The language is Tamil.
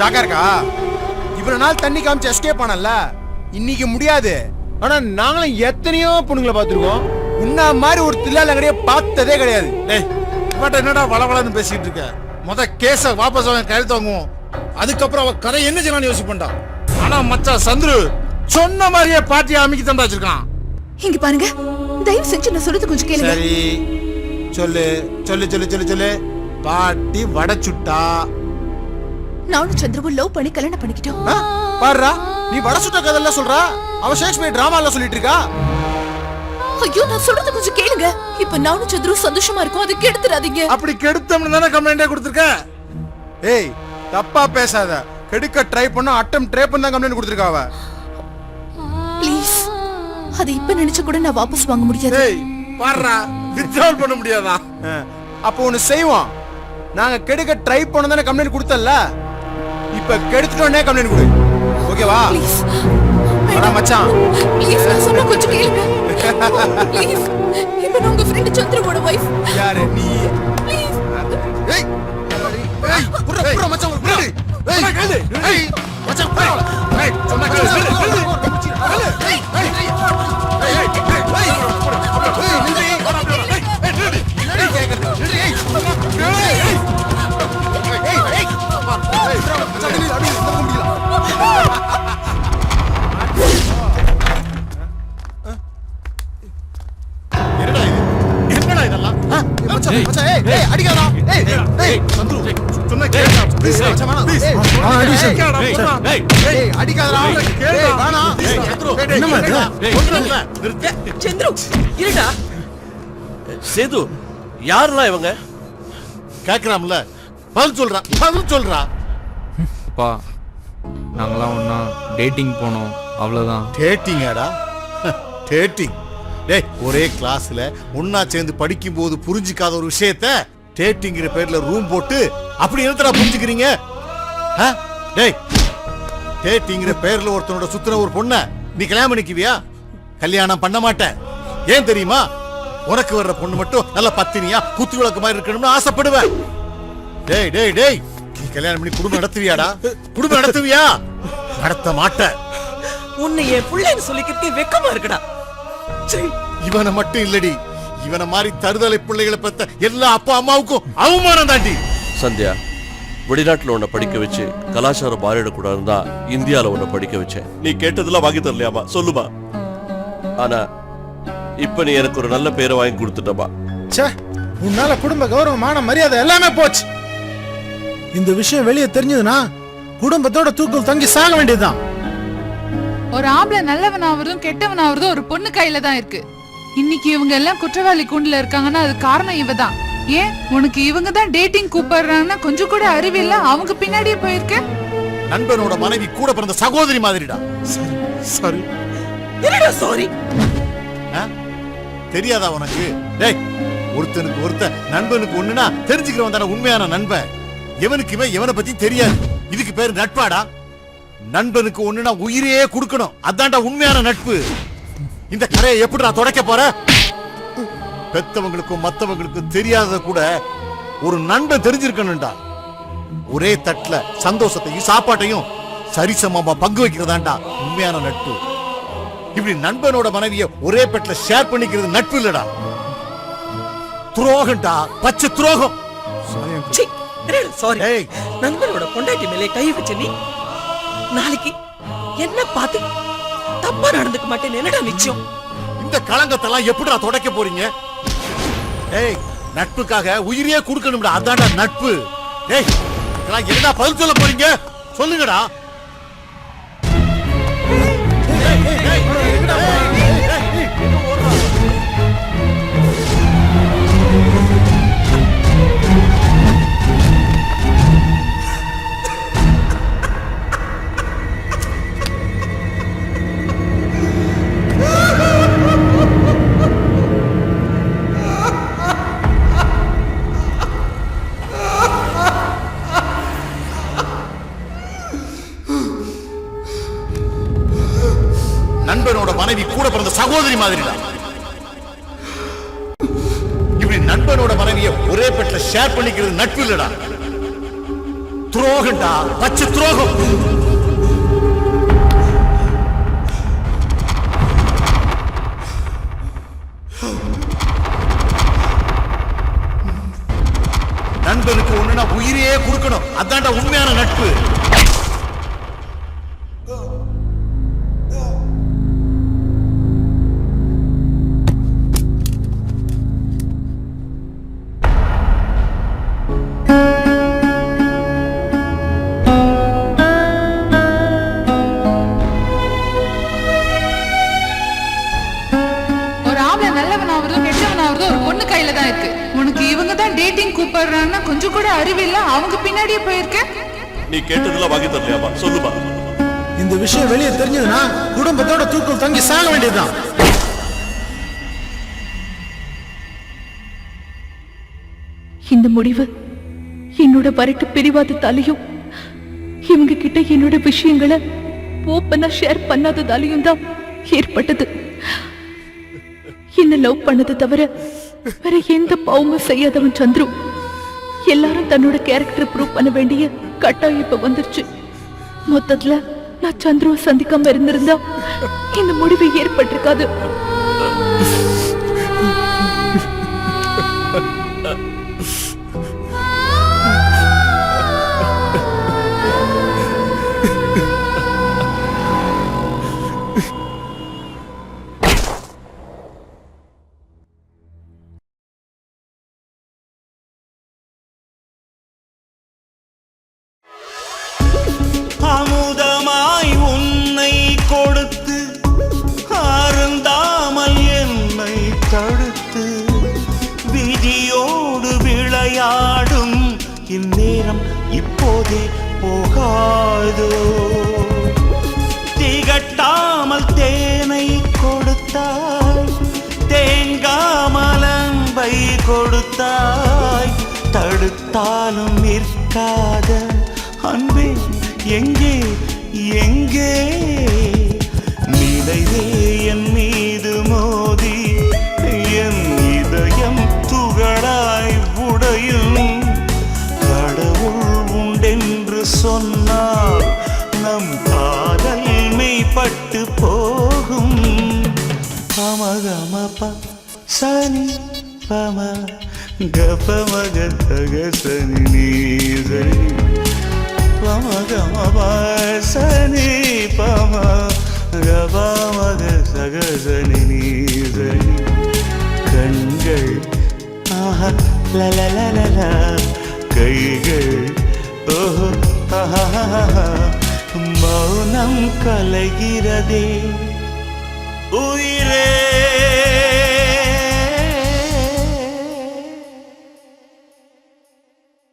ஷாக்கா இருக்கா? இவ்வளவு நாள் தண்ணி காமிச்சு எஸ்கேப் பண்ணல. இன்னைக்கு முடியாது. ஆனா நாங்களும் எத்தனையோ பொண்ணுங்களை பார்த்துருக்கோம். உன்ன மாதிரி ஒரு தில்லாலங்கடைய பார்த்ததே கிடையாது. டேய் இவட்ட என்னடா வளவளன்னு பேசிட்டு இருக்க? முத கேஸ வாபஸ் அவன் கழுத்து வாங்குவோம் அதுக்கப்புறம் அவ கரை என்ன செய்யலாம்னு யோசிப்பண்டா ஆனா மச்சான் சந்துரு சொன்ன மாதிரியே பார்ட்டியை அமைக்கி தந்தா வச்சிருக்கான். இங்க பாருங்க. தயவு செஞ்சு நான் சொல்றது கொஞ்சம் கேளுங்க. சரி. சொல்லு சொல்லு சொல்லு சொல்லு சொல்லு. பாட்டி வடை சுட்டா. நானும் சந்திரவும் லவ் பண்ணி கல்யாணம் பண்ணிக்கிட்டோம்? பாருடா நீ வட சுட்ட கதெல்லாம் சொல்றா? அவ ஷேக்ஸ்பியர் டிராமால சொல்லிட்டு இருக்கா ஐயோ நான் சொல்றது கொஞ்சம் கேளுங்க. இப்ப நானும் சந்திரவும் சந்தோஷமா இருக்கோம். அதை கெடுத்துறாதீங்க. அப்படி கெடுத்தோம்னு தானே கம்ப்ளைண்டே கொடுத்துருக்க ஏய் தப்பா பேசாத. கெடுக்க ட்ரை பண்ண அட்டம் ட்ரை பண்ண தான் கம்ப்ளைண்ட் கொடுத்துருக்கா அவ. ப்ளீஸ் அதை இப்ப நினைச்சு கூட நான் வாபஸ் வாங்க முடியாது. டேய் பாடுறா வித்ட்ரால் பண்ண முடியாதா? ஆ, அப்போ ஒண்ணு செய்வோம். நாங்க கெடுக்க ட்ரை பண்ண தானே கம்ப்ளைண்ட் கொடுத்தல்ல? இப்ப கெடுத்துட்டோன்னே கம்ப்ளைண்ட் கொடு. ஓகேவா அடா மச்சான். ப்ளீஸ் நான் சொன்னா கொஞ்சம் கேளுங்க. ப்ளீஸ் இப்ப நான் உங்க ஃப்ரெண்ட் சந்திரவோட வைஃப் யாரு நீ? ப்ளீஸ் ஏய் ஏய் புர்ரா புர்ரா மச்சான் புர்ரா ஏய் கேளு ஏய் மச்சான் புர்ரா ஏய் சொன்னா கேளு. இருடா. சேது யாரெல்லாம் இவங்க? கேக்குறாம்ல பதில் சொல்றா. பதில் சொல்றா. அப்பா நாங்களாம் ஒன்றா டேட்டிங் போனோம். அவ்வளோதான் டேட்டிங்காடா டேட்டிங் டேய் ஒரே கிளாஸ்ல ஒன்னா சேர்ந்து படிக்கும் போது புரிஞ்சிக்காத ஒரு விஷயத்த டேட்டிங்கிற பேர்ல ரூம் போட்டு அப்படி என்னத்தடா புரிஞ்சுக்கிறீங்க? ஆ? டேய் டேட்டிங்கிற பேர்ல ஒருத்தனோட சுத்துற ஒரு பொண்ண நீ கல்யாணம் பண்ணிக்குவியா? கல்யாணம் பண்ண மாட்ட ஏன் தெரியுமா? உனக்கு வர்ற பொண்ணு மட்டும் நல்ல பத்தினியா குத்து விளக்கு மாதிரி இருக்கணும்னு ஆசைப்படுவேன். டேய் டேய் டேய் நீ கல்யாணம் பண்ணி குடும்பம் நடத்துவியாடா? குடும்பம் நடத்துவியா? நடத்த மாட்ட உன்னை என் பிள்ளைன்னு சொல்லிக்கிறதுக்கு வெக்கமா இருக்குடா. இவனை மட்டும் இல்லடி. இவனை மாதிரி தருதலை பிள்ளைகளை பெத்த எல்லா அப்பா அம்மாவுக்கும் அவமானம் தாண்டி. சந்தியா வெளிநாட்டுல உன்னை படிக்க வச்சு கலாச்சாரம் மாறிடக்கூடாதுன்னு தான் இந்தியால உன்னை படிக்க வச்சேன். நீ கேட்டதெல்லாம் வாங்கி தரலையாமா? சொல்லுமா. ஆனா இப்ப நீ எனக்கு ஒரு நல்ல பேரை வாங்கி கொடுத்துட்டமா ச்சே உன்னால குடும்ப கௌரவமான மரியாதை எல்லாமே போச்சு. இந்த விஷயம் வெளியே தெரிஞ்சதுன்னா குடும்பத்தோட தூக்கம் தங்கி சாக வேண்டியதுதான். ஒரு ஆம்பளை நல்லவன் ஆவறதும் கெட்டவன் ஆவறதும் ஒரு பொண்ணு கையில தான் இருக்கு. இன்னைக்கு இவங்க எல்லாம் குற்றவாளி கூண்டுல இருக்காங்கன்னா அது காரணம் இவ தான் ஏன்? உனக்கு இவங்க தான் டேட்டிங் கூப்பிடுறாங்கன்னா கொஞ்சம் கூட அறிவில்ல அவங்க பின்னாடியே போயிருக்க? நண்பனோட மனைவி கூட பிறந்த சகோதரி மாதிரிடா. சரி என்னடா சாரி தெரியாதா உனக்கு? டேய் ஒருத்தனுக்கு ஒருத்தன் நண்பனுக்கு ஒண்ணுனா தெரிஞ்சுக்கிறவன் தானே உண்மையான நண்பன். எவனுக்கு இவன் எவனை பத்தி தெரியாது. இதுக்கு பேரு நட்பாடா? நண்பனுக்கு ஒண்ணுனா உயிரையே கொடுக்கணும். அதான்டா உண்மையான நட்பு. இந்த கரையை எப்படி நான் தொடக்க போற? பெத்தவங்களுக்கும் மத்தவங்களுக்கும் தெரியாதத கூட ஒரு நண்பன் தெரிஞ்சிருக்கணும்டா. ஒரே தட்டுல சந்தோஷத்தையும் சாப்பாட்டையும் சரிசமமா பங்கு வைக்கிறதாண்டா உண்மையான நட்பு. இப்படி நண்பனோட மனைவிய ஒரே பெட்ல ஷேர் பண்ணிக்கிறது நட்பு இல்லடா. துரோகம்டா பச்சை துரோகம். சாரி. நண்பனோட பொண்டாட்டி மேலே கை வச்ச நீ நாளைக்கு என்ன பார்த்து தப்பா நடந்துக்க மாட்டேன் என்னடா நிச்சயம் இந்த களங்கத்தெல்லாம் எப்படிடா தொடக்க போறீங்க? ஏய் நட்புக்காக உயிரையே கொடுக்கணும்டா. அதான்டா நட்பு. ஏய் இதெல்லாம் என்னடா பதில் சொல்ல போறீங்க? சொல்லுங்கடா. நண்பனோட மனைவி கூட பிறந்த சகோதரி மாதிரிடா. இப்படி நண்பனோட மனைவியை ஒரே பெட்ல ஷேர் பண்ணிக்கிறது நட்பு இல்லடா. துரோகம்டா பச்சை துரோகம். நண்பனுக்கு ஒண்ணுனா உயிரையே கொடுக்கணும். அதான்டா உண்மையான நட்பு. ஆவறதும் கெட்டவன் ஒரு பொண்ணு கையில தான் இருக்கு. உனக்கு இவங்க தான் டேட்டிங் கூப்பிடுறாங்கன்னா கொஞ்சம் கூட அறிவில்ல அவங்க பின்னாடியே போயிருக்க நீ கேட்டதெல்லாம் வாங்கி தரலையாமா சொல்லுமா இந்த விஷயம் வெளியே தெரிஞ்சதுன்னா குடும்பத்தோட தூக்கம் தங்கி சாக வேண்டியதுதான். இந்த முடிவு என்னோட வரட்டு பிரிவாதத்தாலையும் இவங்க கிட்ட என்னோட விஷயங்களை ஓப்பனா ஷேர் பண்ணாததாலையும் தான் ஏற்பட்டது. என்ன லவ் பண்ணது தவிர வேற எந்த பாவமும் செய்யாதவன் சந்துரு. எல்லாரும் தன்னோட கேரக்டர் ப்ரூவ் பண்ண வேண்டிய கட்டாயம் இப்ப வந்துருச்சு. மொத்தத்துல நான் சந்துருவை சந்திக்காம இருந்திருந்தா இந்த முடிவு ஏற்பட்டிருக்காது. இந்நேரம் இப்போதே போகாதோ? திகட்டாமல் தேனை கொடுத்தாய் தேங்காமலம்பை கொடுத்தாய் தடுத்தாலும் நிற்காத அன்பே எங்கே எங்கே? நிலையே என் பம கபமக தக சனி நீசனி பமகமப சனி பம கபமக சக சனி நீசனி கண்கள் ஆஹா லலலலல கைகள் ஓஹோ மௌனம் கலைகிறதே. உயிரே